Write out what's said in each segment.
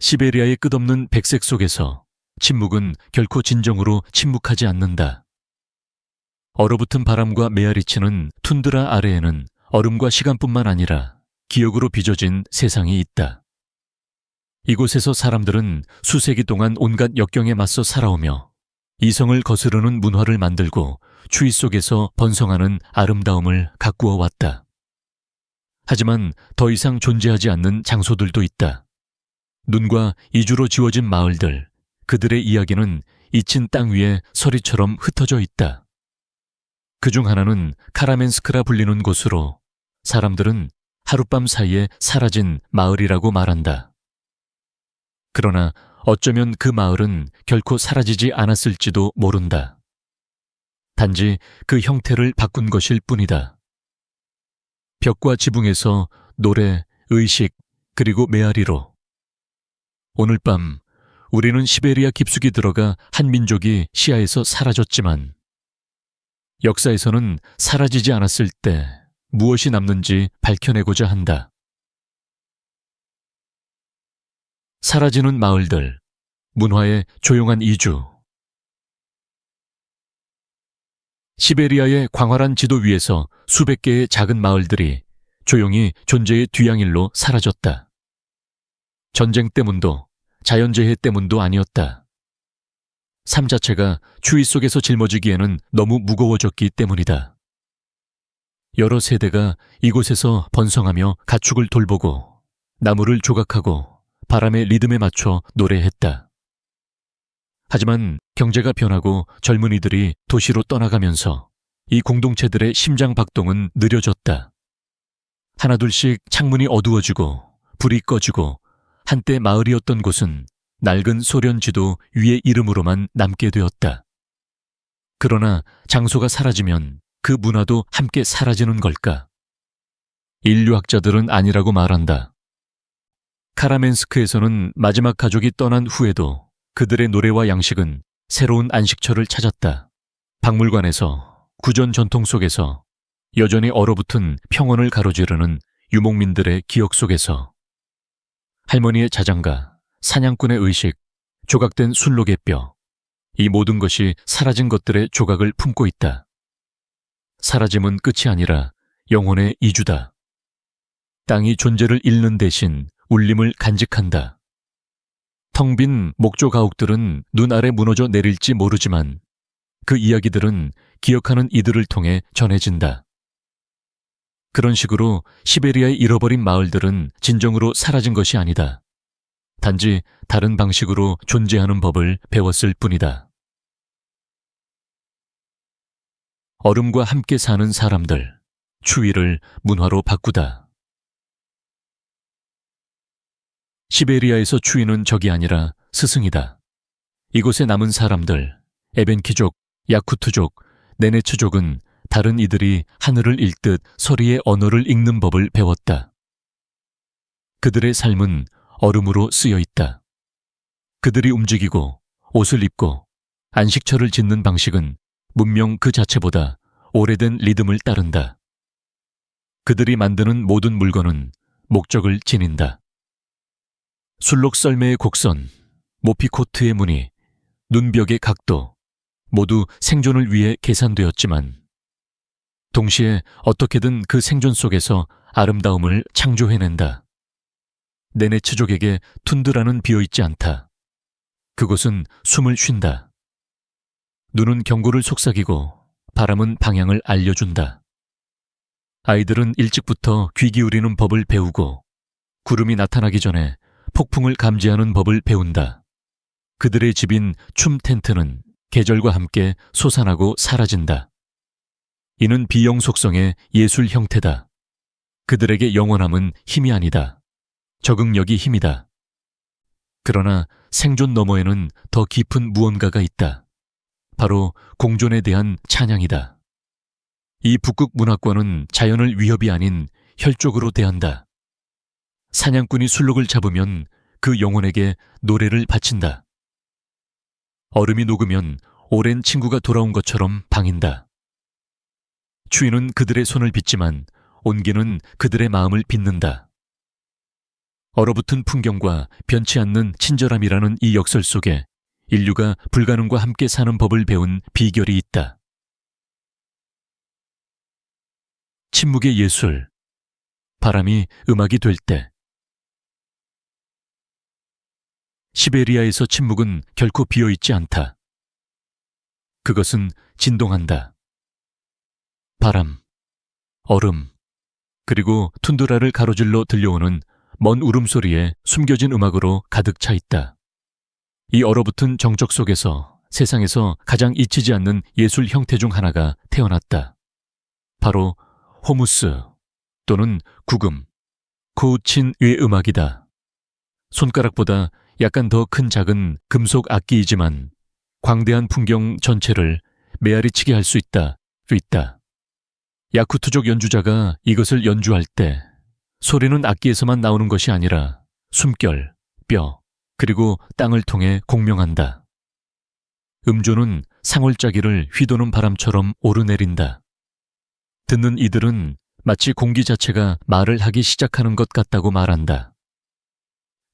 시베리아의 끝없는 백색 속에서 침묵은 결코 진정으로 침묵하지 않는다. 얼어붙은 바람과 메아리치는 툰드라 아래에는 얼음과 시간뿐만 아니라 기억으로 빚어진 세상이 있다. 이곳에서 사람들은 수세기 동안 온갖 역경에 맞서 살아오며 이성을 거스르는 문화를 만들고 추위 속에서 번성하는 아름다움을 가꾸어 왔다. 하지만 더 이상 존재하지 않는 장소들도 있다. 눈과 이주로 지워진 마을들, 그들의 이야기는 잊힌 땅 위에 서리처럼 흩어져 있다. 그 중 하나는 카라멘스크라 불리는 곳으로 사람들은 하룻밤 사이에 사라진 마을이라고 말한다. 그러나 어쩌면 그 마을은 결코 사라지지 않았을지도 모른다. 단지 그 형태를 바꾼 것일 뿐이다. 벽과 지붕에서 노래, 의식, 그리고 메아리로. 오늘 밤 우리는 시베리아 깊숙이 들어가 한 민족이 시야에서 사라졌지만 역사에서는 사라지지 않았을 때 무엇이 남는지 밝혀내고자 한다. 사라지는 마을들, 문화의 조용한 이주. 시베리아의 광활한 지도 위에서 수백 개의 작은 마을들이 조용히 존재의 뒤양일로 사라졌다. 전쟁 때문도 자연재해 때문도 아니었다. 삶 자체가 추위 속에서 짊어지기에는 너무 무거워졌기 때문이다. 여러 세대가 이곳에서 번성하며 가축을 돌보고 나무를 조각하고 바람의 리듬에 맞춰 노래했다. 하지만 경제가 변하고 젊은이들이 도시로 떠나가면서 이 공동체들의 심장 박동은 느려졌다. 하나둘씩 창문이 어두워지고 불이 꺼지고 한때 마을이었던 곳은 낡은 소련 지도 위의 이름으로만 남게 되었다. 그러나 장소가 사라지면 그 문화도 함께 사라지는 걸까? 인류학자들은 아니라고 말한다. 카라멘스크에서는 마지막 가족이 떠난 후에도 그들의 노래와 양식은 새로운 안식처를 찾았다. 박물관에서 구전 전통 속에서 여전히 얼어붙은 평원을 가로지르는 유목민들의 기억 속에서 할머니의 자장가, 사냥꾼의 의식, 조각된 순록의 뼈, 이 모든 것이 사라진 것들의 조각을 품고 있다. 사라짐은 끝이 아니라 영혼의 이주다. 땅이 존재를 잃는 대신 울림을 간직한다. 텅 빈 목조 가옥들은 눈 아래 무너져 내릴지 모르지만 그 이야기들은 기억하는 이들을 통해 전해진다. 그런 식으로 시베리아의 잃어버린 마을들은 진정으로 사라진 것이 아니다. 단지 다른 방식으로 존재하는 법을 배웠을 뿐이다. 얼음과 함께 사는 사람들, 추위를 문화로 바꾸다. 시베리아에서 추위는 적이 아니라 스승이다. 이곳에 남은 사람들, 에벤키족, 야쿠트족, 네네츠족은 다른 이들이 하늘을 읽듯 서리의 언어를 읽는 법을 배웠다. 그들의 삶은 얼음으로 쓰여 있다. 그들이 움직이고 옷을 입고 안식처를 짓는 방식은 문명 그 자체보다 오래된 리듬을 따른다. 그들이 만드는 모든 물건은 목적을 지닌다. 술록 썰매의 곡선, 모피코트의 무늬, 눈벽의 각도, 모두 생존을 위해 계산되었지만 동시에 어떻게든 그 생존 속에서 아름다움을 창조해낸다. 네네츠족에게 툰드라는 비어있지 않다. 그곳은 숨을 쉰다. 눈은 경고를 속삭이고 바람은 방향을 알려준다. 아이들은 일찍부터 귀 기울이는 법을 배우고 구름이 나타나기 전에 폭풍을 감지하는 법을 배운다. 그들의 집인 춤 텐트는 계절과 함께 솟아나고 사라진다. 이는 비영 속성의 예술 형태다. 그들에게 영원함은 힘이 아니다. 적응력이 힘이다. 그러나 생존 너머에는 더 깊은 무언가가 있다. 바로 공존에 대한 찬양이다. 이 북극 문화권은 자연을 위협이 아닌 혈족으로 대한다. 사냥꾼이 술록을 잡으면 그 영혼에게 노래를 바친다. 얼음이 녹으면 오랜 친구가 돌아온 것처럼 방인다. 추위는 그들의 손을 빚지만 온기는 그들의 마음을 빚는다. 얼어붙은 풍경과 변치 않는 친절함이라는 이 역설 속에 인류가 불가능과 함께 사는 법을 배운 비결이 있다. 침묵의 예술. 바람이 음악이 될 때. 시베리아에서 침묵은 결코 비어 있지 않다. 그것은 진동한다. 바람, 얼음, 그리고 툰드라를 가로질러 들려오는 먼 울음소리에 숨겨진 음악으로 가득 차 있다. 이 얼어붙은 정적 속에서 세상에서 가장 잊히지 않는 예술 형태 중 하나가 태어났다. 바로 호무스 또는 구금, 코우친 외음악이다. 손가락보다 약간 더 큰 작은 금속 악기이지만 광대한 풍경 전체를 메아리치게 할 수 있다, 있다. 야쿠트족 연주자가 이것을 연주할 때 소리는 악기에서만 나오는 것이 아니라 숨결, 뼈, 그리고 땅을 통해 공명한다. 음조는 상월짜기를 휘도는 바람처럼 오르내린다. 듣는 이들은 마치 공기 자체가 말을 하기 시작하는 것 같다고 말한다.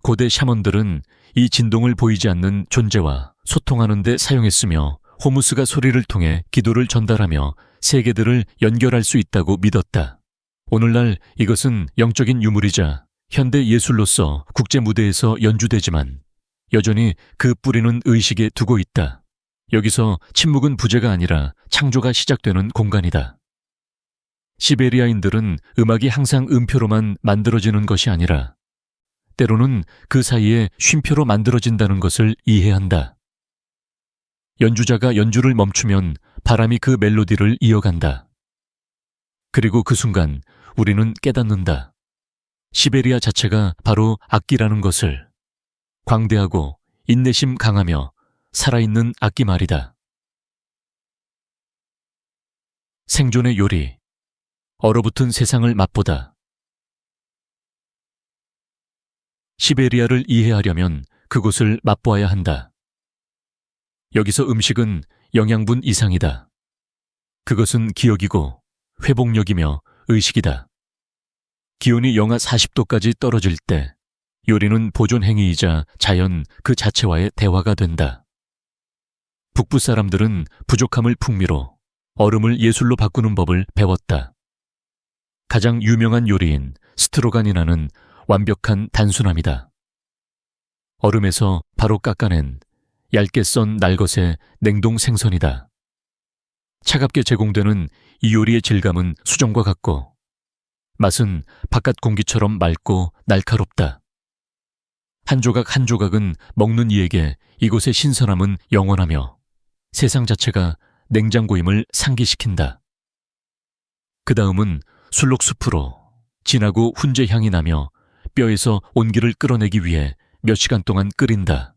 고대 샤먼들은 이 진동을 보이지 않는 존재와 소통하는 데 사용했으며 호무스가 소리를 통해 기도를 전달하며 세계들을 연결할 수 있다고 믿었다. 오늘날 이것은 영적인 유물이자 현대 예술로서 국제 무대에서 연주되지만 여전히 그 뿌리는 의식에 두고 있다. 여기서 침묵은 부재가 아니라 창조가 시작되는 공간이다. 시베리아인들은 음악이 항상 음표로만 만들어지는 것이 아니라 때로는 그 사이에 쉼표로 만들어진다는 것을 이해한다. 연주자가 연주를 멈추면 바람이 그 멜로디를 이어간다. 그리고 그 순간 우리는 깨닫는다. 시베리아 자체가 바로 악기라는 것을 광대하고 인내심 강하며 살아있는 악기 말이다. 생존의 요리, 얼어붙은 세상을 맛보다. 시베리아를 이해하려면 그곳을 맛보아야 한다. 여기서 음식은 영양분 이상이다. 그것은 기억이고 회복력이며 의식이다. 기온이 영하 40도까지 떨어질 때 요리는 보존 행위이자 자연 그 자체와의 대화가 된다. 북부 사람들은 부족함을 풍미로 얼음을 예술로 바꾸는 법을 배웠다. 가장 유명한 요리인 스트로간이나는 완벽한 단순함이다. 얼음에서 바로 깎아낸 얇게 썬 날것의 냉동 생선이다. 차갑게 제공되는 이 요리의 질감은 수정과 같고 맛은 바깥 공기처럼 맑고 날카롭다. 한 조각 한 조각은 먹는 이에게 이곳의 신선함은 영원하며 세상 자체가 냉장고임을 상기시킨다. 그 다음은 술록 숲으로 진하고 훈제 향이 나며 뼈에서 온기를 끌어내기 위해 몇 시간 동안 끓인다.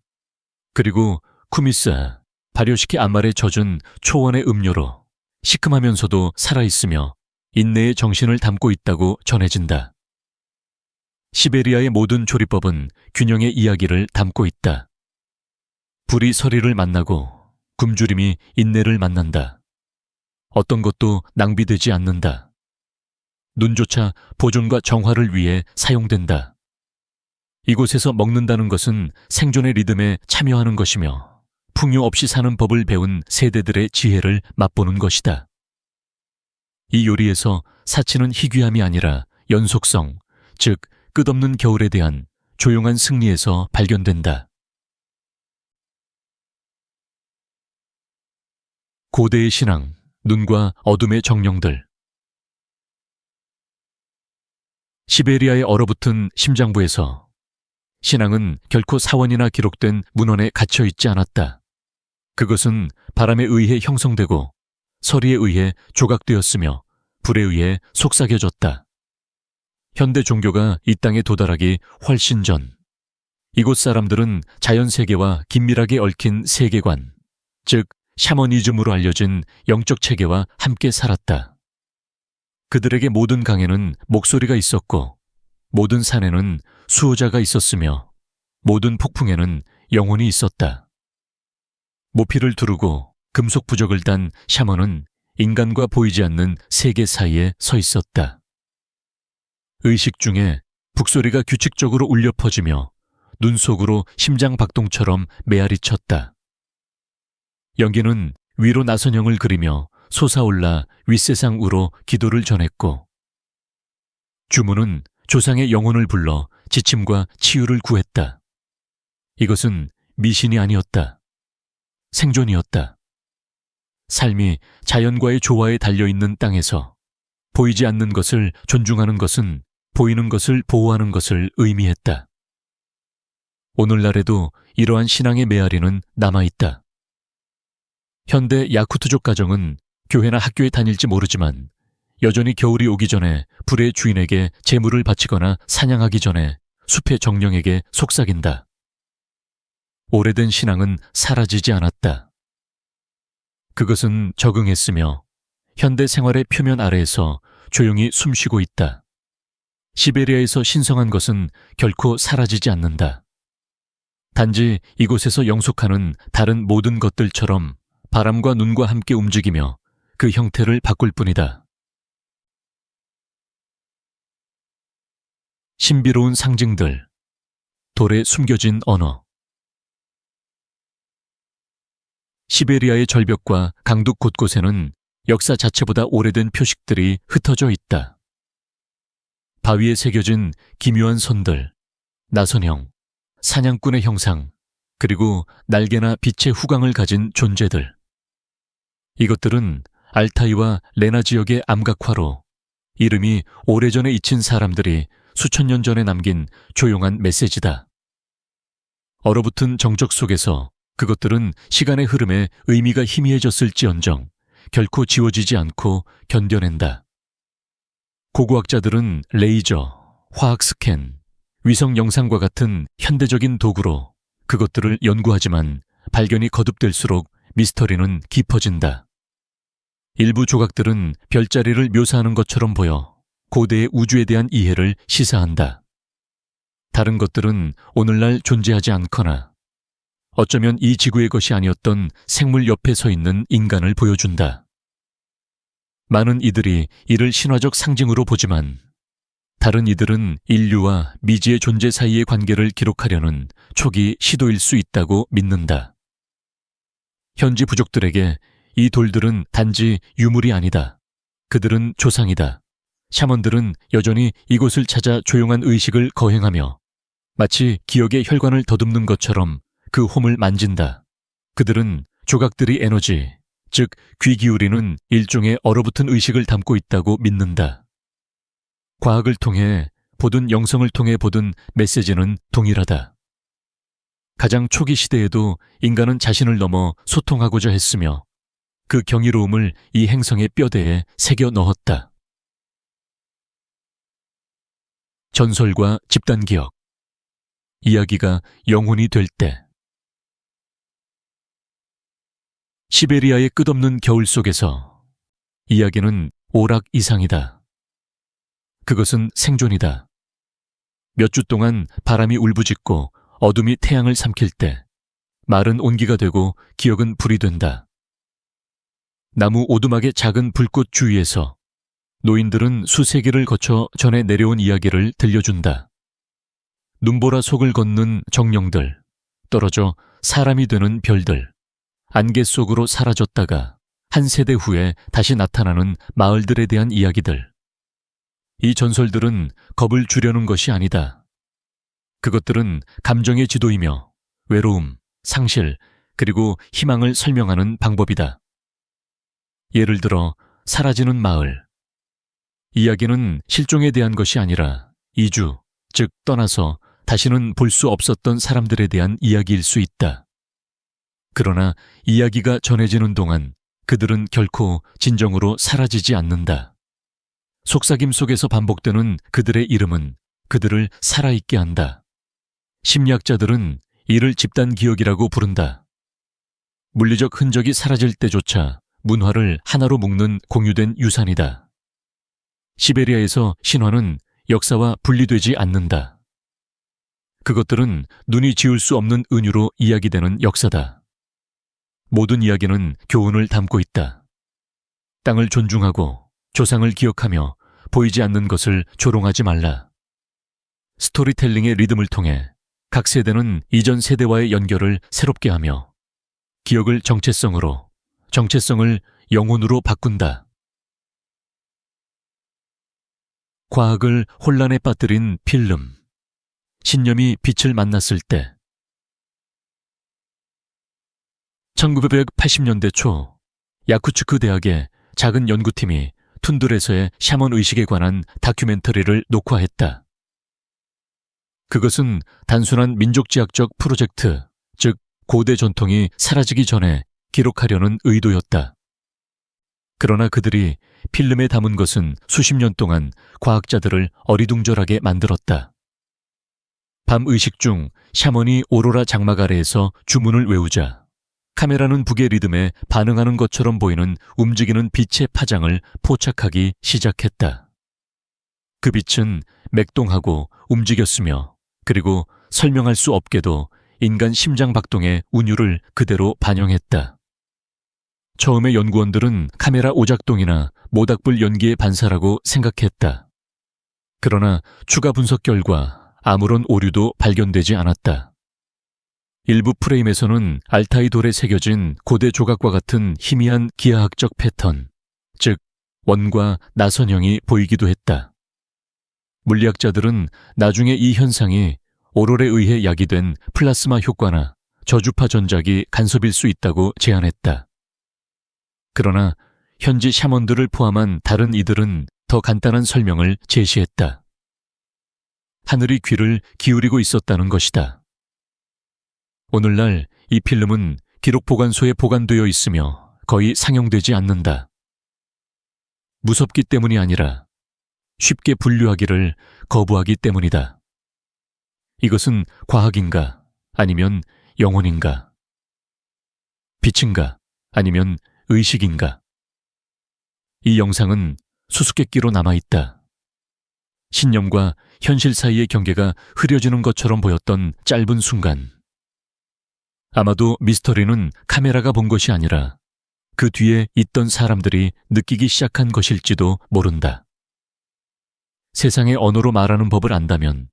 그리고 쿠미스, 발효시키 암말에 젖은 초원의 음료로 시큼하면서도 살아있으며 인내의 정신을 담고 있다고 전해진다. 시베리아의 모든 조리법은 균형의 이야기를 담고 있다. 불이 서리를 만나고 굶주림이 인내를 만난다. 어떤 것도 낭비되지 않는다. 눈조차 보존과 정화를 위해 사용된다. 이곳에서 먹는다는 것은 생존의 리듬에 참여하는 것이며 풍요 없이 사는 법을 배운 세대들의 지혜를 맛보는 것이다. 이 요리에서 사치는 희귀함이 아니라 연속성, 즉 끝없는 겨울에 대한 조용한 승리에서 발견된다. 고대의 신앙, 눈과 어둠의 정령들. 시베리아의 얼어붙은 심장부에서 신앙은 결코 사원이나 기록된 문헌에 갇혀 있지 않았다. 그것은 바람에 의해 형성되고 서리에 의해 조각되었으며 불에 의해 속삭여졌다. 현대 종교가 이 땅에 도달하기 훨씬 전 이곳 사람들은 자연 세계와 긴밀하게 얽힌 세계관, 즉 샤머니즘으로 알려진 영적 체계와 함께 살았다. 그들에게 모든 강에는 목소리가 있었고 모든 산에는 수호자가 있었으며 모든 폭풍에는 영혼이 있었다. 모피를 두르고 금속 부적을 단 샤먼은 인간과 보이지 않는 세계 사이에 서 있었다. 의식 중에 북소리가 규칙적으로 울려 퍼지며 눈 속으로 심장 박동처럼 메아리 쳤다. 연기는 위로 나선형을 그리며 솟아올라 윗세상으로 기도를 전했고 주문은 조상의 영혼을 불러 지침과 치유를 구했다. 이것은 미신이 아니었다. 생존이었다. 삶이 자연과의 조화에 달려있는 땅에서 보이지 않는 것을 존중하는 것은 보이는 것을 보호하는 것을 의미했다. 오늘날에도 이러한 신앙의 메아리는 남아있다. 현대 야쿠트족 가정은 교회나 학교에 다닐지 모르지만 여전히 겨울이 오기 전에 불의 주인에게 재물을 바치거나 사냥하기 전에 숲의 정령에게 속삭인다. 오래된 신앙은 사라지지 않았다. 그것은 적응했으며 현대 생활의 표면 아래에서 조용히 숨쉬고 있다. 시베리아에서 신성한 것은 결코 사라지지 않는다. 단지 이곳에서 영속하는 다른 모든 것들처럼 바람과 눈과 함께 움직이며 그 형태를 바꿀 뿐이다. 신비로운 상징들, 돌에 숨겨진 언어. 시베리아의 절벽과 강둑 곳곳에는 역사 자체보다 오래된 표식들이 흩어져 있다. 바위에 새겨진 기묘한 선들, 나선형, 사냥꾼의 형상, 그리고 날개나 빛의 후광을 가진 존재들. 이것들은 알타이와 레나 지역의 암각화로 이름이 오래전에 잊힌 사람들이 수천 년 전에 남긴 조용한 메시지다. 얼어붙은 정적 속에서 그것들은 시간의 흐름에 의미가 희미해졌을지언정 결코 지워지지 않고 견뎌낸다. 고고학자들은 레이저, 화학 스캔, 위성 영상과 같은 현대적인 도구로 그것들을 연구하지만 발견이 거듭될수록 미스터리는 깊어진다. 일부 조각들은 별자리를 묘사하는 것처럼 보여 고대의 우주에 대한 이해를 시사한다. 다른 것들은 오늘날 존재하지 않거나 어쩌면 이 지구의 것이 아니었던 생물 옆에 서 있는 인간을 보여준다. 많은 이들이 이를 신화적 상징으로 보지만 다른 이들은 인류와 미지의 존재 사이의 관계를 기록하려는 초기 시도일 수 있다고 믿는다. 현지 부족들에게 이 돌들은 단지 유물이 아니다. 그들은 조상이다. 샤먼들은 여전히 이곳을 찾아 조용한 의식을 거행하며 마치 기억의 혈관을 더듬는 것처럼 그 홈을 만진다. 그들은 조각들이 에너지, 즉 귀 기울이는 일종의 얼어붙은 의식을 담고 있다고 믿는다. 과학을 통해 보든 영성을 통해 보든 메시지는 동일하다. 가장 초기 시대에도 인간은 자신을 넘어 소통하고자 했으며 그 경이로움을 이 행성의 뼈대에 새겨 넣었다. 전설과 집단 기억. 이야기가 영혼이 될 때. 시베리아의 끝없는 겨울 속에서 이야기는 오락 이상이다. 그것은 생존이다. 몇 주 동안 바람이 울부짖고 어둠이 태양을 삼킬 때 말은 온기가 되고 기억은 불이 된다. 나무 오두막의 작은 불꽃 주위에서 노인들은 수세기를 거쳐 전해 내려온 이야기를 들려준다. 눈보라 속을 걷는 정령들, 떨어져 사람이 되는 별들, 안개 속으로 사라졌다가 한 세대 후에 다시 나타나는 마을들에 대한 이야기들. 이 전설들은 겁을 주려는 것이 아니다. 그것들은 감정의 지도이며 외로움, 상실, 그리고 희망을 설명하는 방법이다. 예를 들어 사라지는 마을. 이야기는 실종에 대한 것이 아니라 이주, 즉 떠나서 다시는 볼 수 없었던 사람들에 대한 이야기일 수 있다. 그러나 이야기가 전해지는 동안 그들은 결코 진정으로 사라지지 않는다. 속삭임 속에서 반복되는 그들의 이름은 그들을 살아있게 한다. 심리학자들은 이를 집단 기억이라고 부른다. 물리적 흔적이 사라질 때조차 문화를 하나로 묶는 공유된 유산이다. 시베리아에서 신화는 역사와 분리되지 않는다. 그것들은 눈이 지울 수 없는 은유로 이야기되는 역사다. 모든 이야기는 교훈을 담고 있다. 땅을 존중하고 조상을 기억하며 보이지 않는 것을 조롱하지 말라. 스토리텔링의 리듬을 통해 각 세대는 이전 세대와의 연결을 새롭게 하며 기억을 정체성으로, 정체성을 영혼으로 바꾼다. 과학을 혼란에 빠뜨린 필름. 신념이 빛을 만났을 때. 1980년대 초 야쿠츠크 대학의 작은 연구팀이 툰들에서의 샤먼 의식에 관한 다큐멘터리를 녹화했다. 그것은 단순한 민족지학적 프로젝트, 즉 고대 전통이 사라지기 전에 기록하려는 의도였다. 그러나 그들이 필름에 담은 것은 수십 년 동안 과학자들을 어리둥절하게 만들었다. 밤 의식 중 샤먼이 오로라 장막 아래에서 주문을 외우자 카메라는 북의 리듬에 반응하는 것처럼 보이는 움직이는 빛의 파장을 포착하기 시작했다. 그 빛은 맥동하고 움직였으며 그리고 설명할 수 없게도 인간 심장 박동의 운율을 그대로 반영했다. 처음에 연구원들은 카메라 오작동이나 모닥불 연기의 반사라고 생각했다. 그러나 추가 분석 결과 아무런 오류도 발견되지 않았다. 일부 프레임에서는 알타이 돌에 새겨진 고대 조각과 같은 희미한 기하학적 패턴, 즉 원과 나선형이 보이기도 했다. 물리학자들은 나중에 이 현상이 오롤에 의해 야기된 플라스마 효과나 저주파 전작이 간섭일 수 있다고 제안했다. 그러나 현지 샤먼들을 포함한 다른 이들은 더 간단한 설명을 제시했다. 하늘이 귀를 기울이고 있었다는 것이다. 오늘날 이 필름은 기록 보관소에 보관되어 있으며 거의 상영되지 않는다. 무섭기 때문이 아니라 쉽게 분류하기를 거부하기 때문이다. 이것은 과학인가 아니면 영혼인가? 빛인가 아니면 의식인가? 이 영상은 수수께끼로 남아있다. 신념과 현실 사이의 경계가 흐려지는 것처럼 보였던 짧은 순간. 아마도 미스터리는 카메라가 본 것이 아니라 그 뒤에 있던 사람들이 느끼기 시작한 것일지도 모른다. 세상의 언어로 말하는 법을 안다면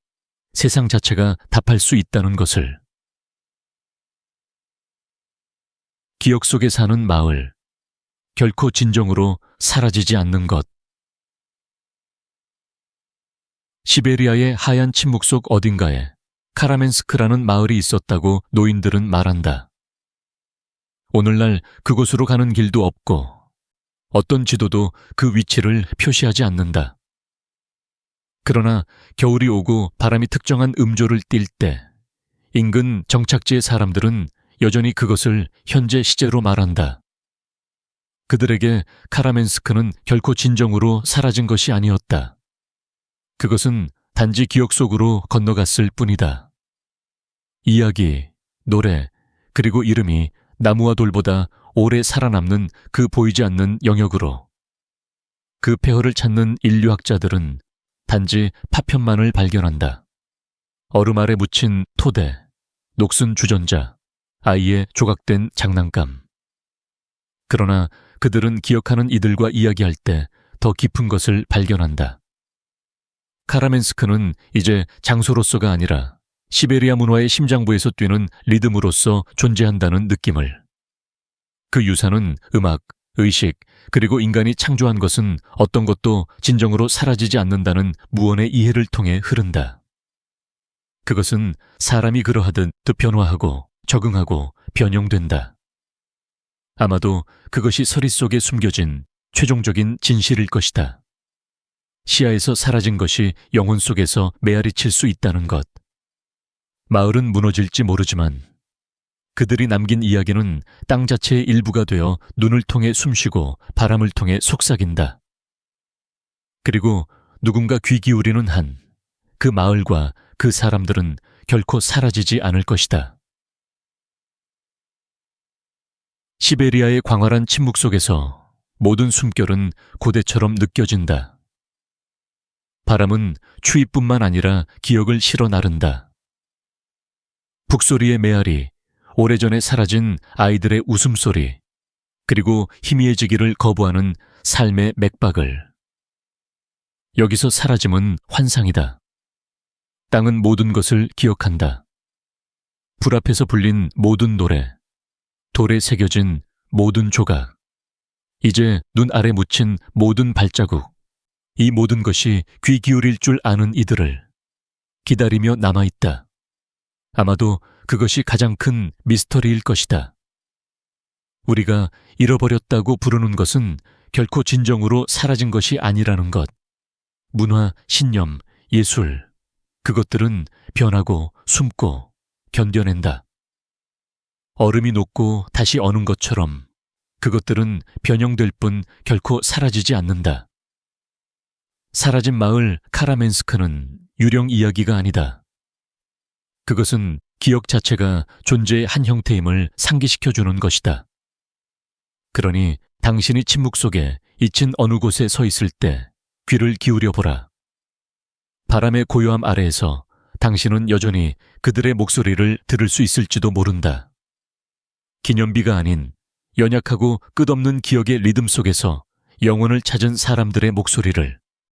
세상 자체가 답할 수 있다는 것을. 기억 속에 사는 마을. 결코 진정으로 사라지지 않는 것. 시베리아의 하얀 침묵 속 어딘가에 카라멘스크라는 마을이 있었다고 노인들은 말한다. 오늘날 그곳으로 가는 길도 없고 어떤 지도도 그 위치를 표시하지 않는다. 그러나 겨울이 오고 바람이 특정한 음조를 띌 때 인근 정착지의 사람들은 여전히 그것을 현재 시제로 말한다. 그들에게 카라멘스크는 결코 진정으로 사라진 것이 아니었다. 그것은 단지 기억 속으로 건너갔을 뿐이다. 이야기, 노래, 그리고 이름이 나무와 돌보다 오래 살아남는 그 보이지 않는 영역으로 그 폐허를 찾는 인류학자들은 단지 파편만을 발견한다. 얼음 아래 묻힌 토대, 녹슨 주전자, 아이의 조각된 장난감. 그러나 그들은 기억하는 이들과 이야기할 때 더 깊은 것을 발견한다. 카라멘스크는 이제 장소로서가 아니라 시베리아 문화의 심장부에서 뛰는 리듬으로서 존재한다는 느낌을. 그 유산은 음악, 의식, 그리고 인간이 창조한 것은 어떤 것도 진정으로 사라지지 않는다는 무언의 이해를 통해 흐른다. 그것은 사람이 그러하듯 또 변화하고 적응하고 변형된다. 아마도 그것이 서리 속에 숨겨진 최종적인 진실일 것이다. 시야에서 사라진 것이 영혼 속에서 메아리 칠 수 있다는 것. 마을은 무너질지 모르지만 그들이 남긴 이야기는 땅 자체의 일부가 되어 눈을 통해 숨쉬고 바람을 통해 속삭인다. 그리고 누군가 귀 기울이는 한 그 마을과 그 사람들은 결코 사라지지 않을 것이다. 시베리아의 광활한 침묵 속에서 모든 숨결은 고대처럼 느껴진다. 바람은 추위뿐만 아니라 기억을 실어 나른다. 북소리의 메아리, 오래전에 사라진 아이들의 웃음소리, 그리고 희미해지기를 거부하는 삶의 맥박을. 여기서 사라짐은 환상이다. 땅은 모든 것을 기억한다. 불 앞에서 불린 모든 노래, 돌에 새겨진 모든 조각, 이제 눈 아래 묻힌 모든 발자국, 이 모든 것이 귀 기울일 줄 아는 이들을 기다리며 남아있다. 아마도 그것이 가장 큰 미스터리일 것이다. 우리가 잃어버렸다고 부르는 것은 결코 진정으로 사라진 것이 아니라는 것. 문화, 신념, 예술, 그것들은 변하고 숨고 견뎌낸다. 얼음이 녹고 다시 어는 것처럼 그것들은 변형될 뿐 결코 사라지지 않는다. 사라진 마을 카라멘스크는 유령 이야기가 아니다. 그것은 기억 자체가 존재의 한 형태임을 상기시켜 주는 것이다. 그러니 당신이 침묵 속에 잊힌 어느 곳에 서 있을 때 귀를 기울여 보라. 바람의 고요함 아래에서 당신은 여전히 그들의 목소리를 들을 수 있을지도 모른다. 기념비가 아닌 연약하고 끝없는 기억의 리듬 속에서 영혼을 찾은 사람들의 목소리를